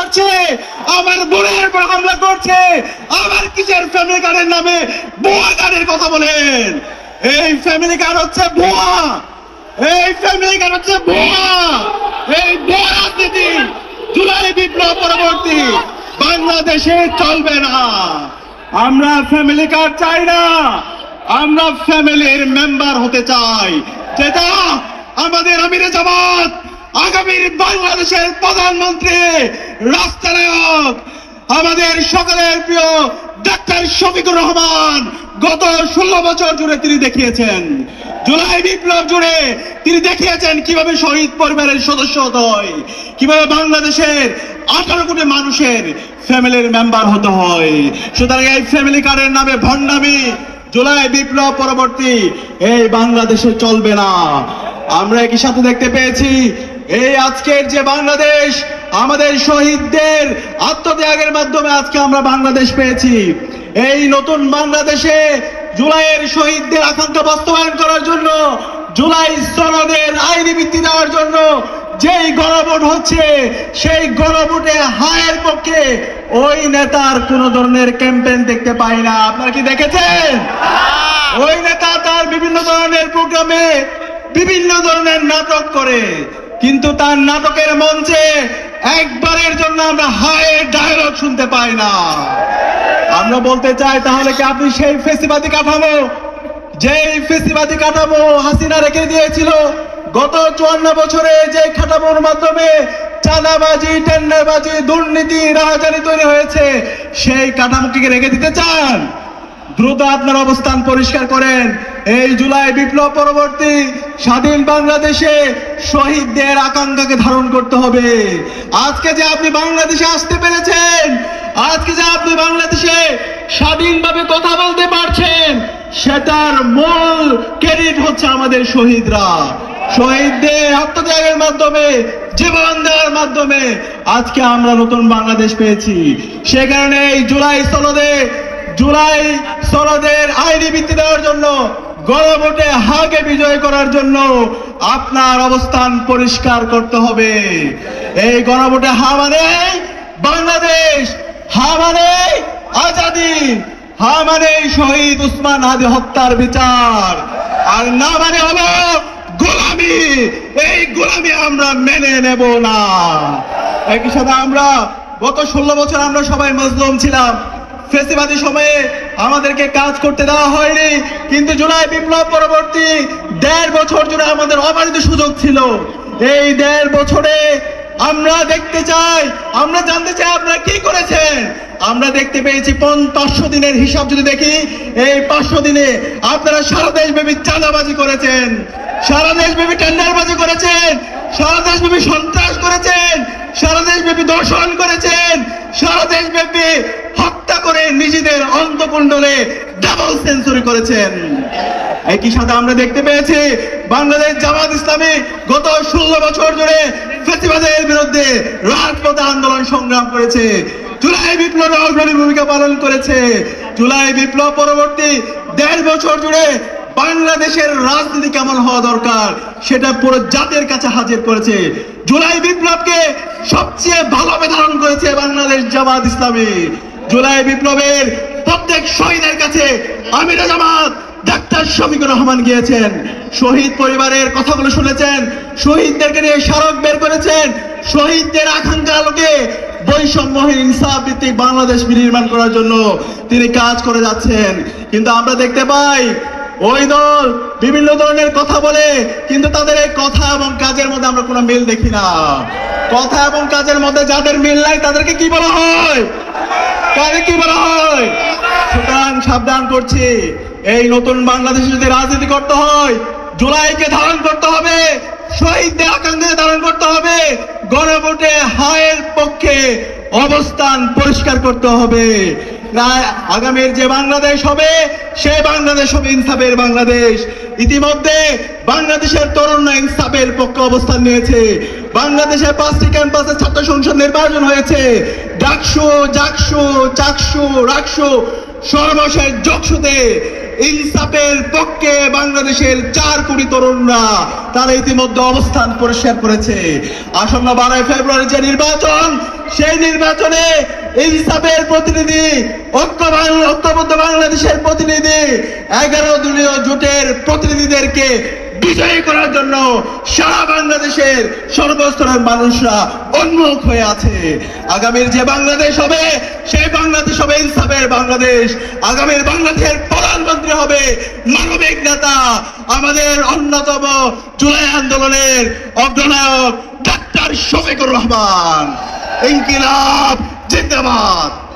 করছে, আমার বোনের উপর হামলা করছে আবার কিসের ফ্যামিলি কার্ডের নামে ভুয়া কার্ডের কথা বলেন? এই ফ্যামিলি কার্ড হচ্ছে ভুয়া। এই ফ্যামিলি কার্ড হচ্ছে ভুয়া। এই ভুয়া রাজনীতি, জুলাই বিপ্লব পরবর্তী, বাংলাদেশে চলবে না। আমরা ফ্যামিলি কার্ড চাই না। আমরা ফ্যামিলির মেম্বার হতে চাই। যেটা আমাদের আমিরে জামাত, আগামীর বাংলাদেশের প্রধানমন্ত্রী রাষ্ট্রনায়ক আমাদের সকলের প্রিয় ডাক্তার শফিকুর রহমান, গত ষোলো বছর জুড়ে তিনি দেখিয়েছেন। জুলাই বিপ্লব জুড়ে তিনি দেখিয়েছেন কীভাবে শহীদ পরিবারের সদস্য হয়, কীভাবে বাংলাদেশের আঠারো কোটি মানুষের ফ্যামিলির মেম্বার হতে হয়। সুতরাং এই ফ্যামিলি কার্ডের নামে ভণ্ডামি, জুলাই বিপ্লব পরবর্তী, এই বাংলাদেশে চলবে না। আমরা একই সাথে দেখতে পেয়েছি, এই আজকের যে বাংলাদেশ আমাদের শহীদদের আত্মত্যাগের মাধ্যমে আজকে আমরা বাংলাদেশ পেয়েছি। এই নতুন বাংলাদেশে জুলাইয়ের শহীদদের আকাঙ্ক্ষা বাস্তবায়ন করার জন্য, জুলাই সনদের আইনি ভিত্তি দেওয়ার জন্য যেই গণভোট হচ্ছে, সেই গণভোটে হায়ের পক্ষে ওই নেতার কোন ধরনের ক্যাম্পেইন দেখতে পাই না। আপনারা কি দেখেছেন? ওই নেতা তার বিভিন্ন ধরনের প্রোগ্রামে বিভিন্ন ধরনের নাটক করে, কিন্তু তার নাটকের মঞ্চে একবারের জন্য আমরা হায়ের ডায়লগ শুনতে পাই না। আমরা বলতে চাই তাহলে কি আপনি সেই ফেসিবাদী কাঠামো, যেই ফেসিবাদী কাঠামো হাসিনা রেখে দিয়েছিল, গত চুয়ান্ন বছরে যে কাঠামোর মাধ্যমে চাঁদাবাজি, টেন্ডারবাজি, দুর্নীতি, রাহাজানি তৈরি হয়েছে, সেই কাঠামোকে রেখে দিতে চান? দ্রুত আপনার অবস্থান পরিষ্কার করেন। এই জুলাই বিপ্লব পরবর্তী স্বাধীন বাংলাদেশে শহীদদের আকাঙ্ক্ষাকে ধারণ করতে হবে। আজকে যে আপনি বাংলাদেশে আসতে পেরেছেন, আজকে যে আপনি বাংলাদেশে স্বাধীনভাবে কথা বলতে পারছেন, সেটার মূল ক্রেডিট হচ্ছে আমাদের শহীদরা। শহীদদের আত্মত্যাগের মাধ্যমে, জীবন দেওয়ার মাধ্যমে আজকে আমরা নতুন বাংলাদেশ পেয়েছি। সে কারণে এই জুলাই স্থলদে জুলাই সনদের আইনি ভিত্তি দেওয়ার জন্য গণভোটে হাকে বিজয় করার জন্য আপনার অবস্থান পরিষ্কার করতে হবে। এই গণভোটে হা মানে বাংলাদেশ, হা মানে আজাদি, হা মানে শহীদ উসমান হাদি হত্যার বিচার। আর না মানে হলো গোলামি। এই গোলামি আমরা মেনে নেব না। একই সাথে আমরা গত ষোলো বছর আমরা সবাই মজলুম ছিলাম। ফেসিবাদী সময়ে আমাদেরকে কাজ করতে দেওয়া হয়নি। কিন্তু জুলাই বিপ্লব পরবর্তী দেড় বছর জুড়ে আমাদের অবারিত সুযোগ ছিল। এই দেড় বছরে আমরা দেখতে চাই, আমরা জানতে চাই আপনারা কি করেছেন। আমরা দেখতে পেয়েছি পাঁচশো দিনের হিসাব যদি দেখি, এই পাঁচশো দিনে আপনারা সারা দেশব্যাপী চাঁদাবাজি করেছেন। সারা দেশব্যাপী টেন্ডারবাজি করেছেন। সারা দেশব্যাপী সন্ত্রাস করেছেন। সারা দেশব্যাপী দর্শন করেছেন। সারা দেশব্যাপী হত্যা করে নিজেদের অন্তকুণ্ডলে ডাবল সেঞ্চুরি করেছেন। একই সাথে আমরা দেখতে পেয়েছি, বাংলাদেশ জামাত ইসলামী গত ষোলো বছর জুড়ে ফেসিবাদের বিরুদ্ধে রাজপথে আন্দোলন সংগ্রাম করেছে। জুলাই বিপ্লবে অগ্রণী ভূমিকা পালন করেছে। জুলাই বিপ্লব পরবর্তী দেড় বছর জুড়ে বাংলাদেশের রাজনীতি কেমন হওয়া দরকার সেটা পুরো জাতির কাছে হাজির করেছে। জুলাই বিপ্লবকে সবচেয়ে ভালোভাবে ধারণ করেছে বাংলাদেশ জামাত ইসলামী। জুলাই বিপ্লবের প্রত্যেক শহীদের কাছে আমিরা জামাত, ডাক্তার শফিকুর রহমান গিয়েছেন। শহীদ পরিবারের কথাগুলো শুনেছেন, শহীদদেরকে নিয়ে স্মারক বের করেছেন, শহীদদের আকাঙ্ক্ষা আলোকে বৈষম্যহীন ইনসাফ ভিত্তিক বাংলাদেশ বিনির্মাণ করার জন্য তিনি কাজ করে যাচ্ছেন। কিন্তু আমরা দেখতে পাই ওই দল বিভিন্ন ধরনের কথা বলে, কিন্তু তাদের এই কথা এবং কাজের মধ্যে আমরা কোনো মিল দেখি না। কথা এবং কাজের মধ্যে যাদের মিল নাই, তাদেরকে কি বলা হয়? তাদের কি বলা হয়? সুতরাং সাবধান করছি, এই নতুন বাংলাদেশে যদি রাজনীতি করতে হয়, জুলাইকে ধারণ করতে হবে, শহীদদের আকাঙ্ক্ষা ধারণ করতে হবে, গণভোটে হায়ের পক্ষে অবস্থান পরিষ্কার করতে হবে। আগামীর যে বাংলাদেশ হবে, সে বাংলাদেশ হবে ইনসাফের বাংলাদেশ। ইতিমধ্যে বাংলাদেশের তরুণরা ইনসাফের পক্ষে অবস্থান নিয়েছে। বাংলাদেশের পাঁচটি ক্যাম্পাসে ছাত্র সংসদ নির্বাচন হয়েছে। ডাকসু, জাকসু, চাকসু, রাকসু, সর্বশেষ যোগসুতে ইনসাফের পক্ষে বাংলাদেশের চার কোটি তরুণরা তারা ইতিমধ্যে অবস্থান পরিষ্কার করেছে। আসন্ন বারোই ফেব্রুয়ারি যে নির্বাচন, সেই নির্বাচনে ইনসাফের প্রতিনিধি ঐক্যবদ্ধ বাংলাদেশের প্রতিনিধি, এগারো দলীয় জোটের প্রতিনিধিদেরকে বিজয়ী করার জন্য সারা বাংলাদেশের সর্বস্তরের মানুষরা উন্মুখ হয়ে আছে। আগামীর যে বাংলাদেশ হবে, সেই বাংলাদেশ হবে ইনসাফের বাংলাদেশ। আগামীর বাংলাদেশের প্রধানমন্ত্রী হবে মানবিক নেতা। আমাদের অন্যতম জুলাই আন্দোলনের অগ্রনায়ক ডাক্তার শফিকুর রহমান। ইনকিলাব, জিন্দাবাদ।